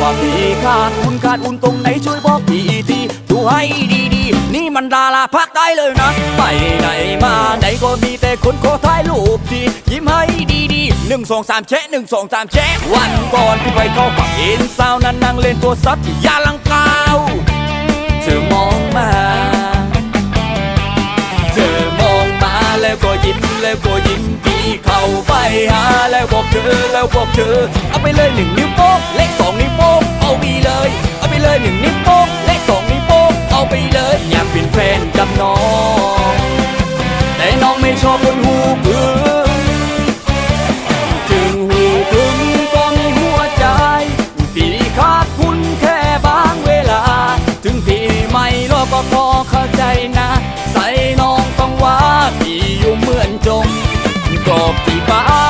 ว่าพี่ขาดคุณขาดอุ่นตรงไหนช่วยบอกพี่ทีดูให้ดีๆ นี่มันดาราภาคใต้เลยนะ ไปไหนมาไหนก็มีแต่คนขอถ่ายรูปทียิ้มให้ดีๆหนึ่งสองสามแชะหนึ่งสองสามแชะวันก่อนพี่ไปเข้าผับเห็นสาวนั้นนั่งเล่นตัวซับยาลังกาวเธอมองมาเธอมองมาแล้วก็ยิ้มแล้วก็ยิ้มพี่เข้าไปหาแล้วบอกเธอแล้วบอกเธอเอาไปเลยหนึ่งนิ้วโป้งเลข น้อง แต่น้องไม่ชอบคนหูพึ่งถึงหูพึ่งก็มีหัวใจ พี่ขาดคุณแค่บางเวลา ถึงพี่ไม่รอก็พอเข้าใจนะ ใส่น้องต้องว่าพี่อยู่เหมือนจมกอบที่บ้า